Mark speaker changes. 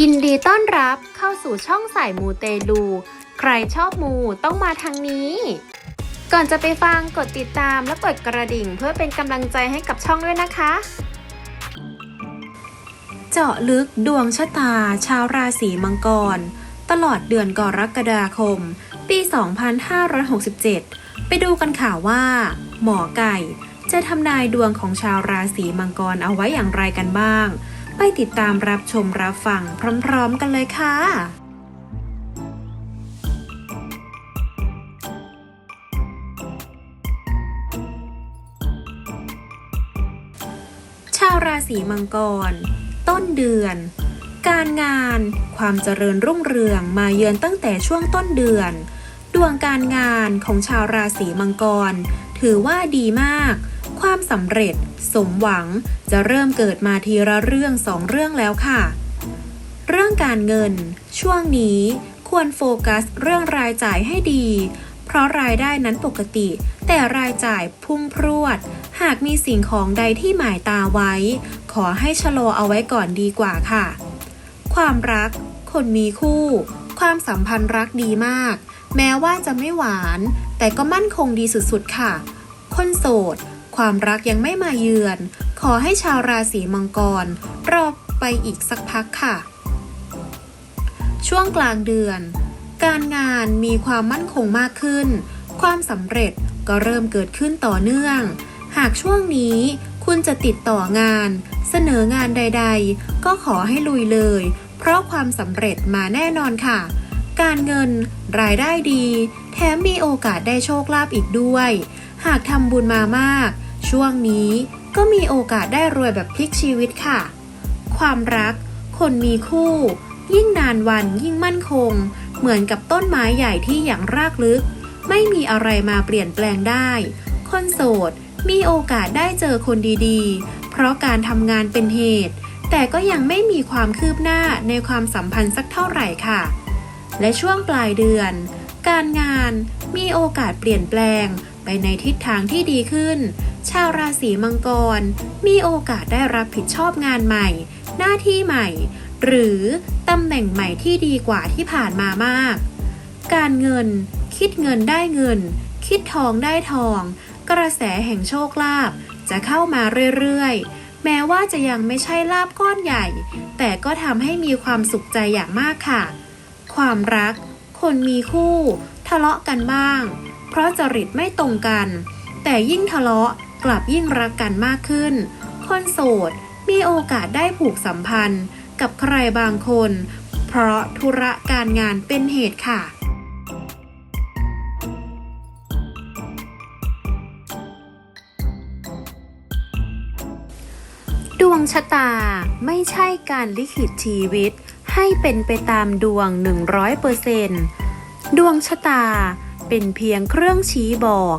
Speaker 1: ยินดีต้อนรับเข้าสู่ช่องสายมูเตลู ใครชอบมูต้องมาทางนี้ ก่อนจะไปฟังกดติดตามและกดกระดิ่งเพื่อเป็นกำลังใจให้กับช่องด้วยนะคะ เจาะลึกดวงชะตา ชาวราศีมังกร ตลอดเดือนกรกฎาคม ปี 2567 ไปดูกันค่ะว่า หมอไก่ จะทำนายดวงของชาวราศีมังกรเอาไว้อย่างไรกันบ้าง ไปติดตามรับชมรับฟังพร้อม ๆ กันเลยค่ะชาวราศีมังกร ต้นเดือน การงาน ความเจริญรุ่งเรืองมาเยือนตั้งแต่ช่วงต้นเดือน ดวงการงานของชาวราศีมังกร ถือว่าดีมาก ความสำเร็จ สมหวังจะเริ่มเกิดมาทีละเรื่องสองเรื่องแล้วค่ะ เรื่องการเงิน ช่วงนี้ควรโฟกัสเรื่องรายจ่ายให้ดี เพราะรายได้นั้นปกติ แต่รายจ่ายพุ่งพรวด หากมีสิ่งของใดที่หมายตาไว้ ขอให้ชะลอเอาไว้ก่อนดีกว่าค่ะ ความรัก คนมีคู่ ความสัมพันธ์รักดีมาก แม้ว่าจะไม่หวาน แต่ก็มั่นคงดีสุดๆค่ะ คนโสด ความรักยังไม่มาเยือน ขอให้ชาวราศีมังกร รอไปอีกสักพักค่ะ ช่วงกลางเดือน การงานมีความมั่นคงมากขึ้น ความสำเร็จก็เริ่มเกิดขึ้นต่อเนื่อง หากช่วงนี้คุณจะติดต่องาน เสนองานใด ๆ ก็ขอให้ลุยเลย เพราะความสำเร็จมาแน่นอนค่ะ การเงินรายได้ดี แถมมีโอกาสได้โชคลาภอีกด้วย หากทำบุญมามาก ช่วงนี้ก็มีโอกาสได้รวยแบบพลิกชีวิตค่ะ ความรัก คนมีคู่ ยิ่งนานวันยิ่งมั่นคง เหมือนกับต้นไม้ใหญ่ที่อย่างรากลึก ไม่มีอะไรมาเปลี่ยนแปลงได้ คนโสด มีโอกาสได้เจอคนดีๆ เพราะการทำงานเป็นเหตุ แต่ก็ยังไม่มีความคืบหน้าในความสัมพันธ์สักเท่าไหร่ค่ะ และช่วงปลายเดือน การงานมีโอกาสเปลี่ยนแปลงไปในทิศทางที่ดีขึ้น ชาวราศีมังกร มีโอกาสได้รับผิดชอบงานใหม่ หน้าที่ใหม่ หรือตำแหน่งใหม่ที่ดีกว่าที่ผ่านมามาก การเงิน คิดเงินได้เงิน คิดทองได้ทอง กระแสแห่งโชคลาภจะเข้ามาเรื่อยๆ แม้ว่าจะยังไม่ใช่ลาบก้อนใหญ่ แต่ก็ทำให้มีความสุขใจอย่างมากค่ะ ความรัก คนมีคู่ ทะเลาะกันบ้าง เพราะจริตไม่ตรงกัน แต่ยิ่งทะเลาะ กลับยิ่งรักกันมากขึ้น คนโสดมีโอกาสได้ผูกสัมพันธ์กับใครบางคน เพราะธุระการงานเป็นเหตุค่ะดวงชะตาไม่ใช่การลิขิตชีวิต ให้เป็นไปตามดวง 100%ดวงชะตาเป็นเพียงเครื่องชี้บอก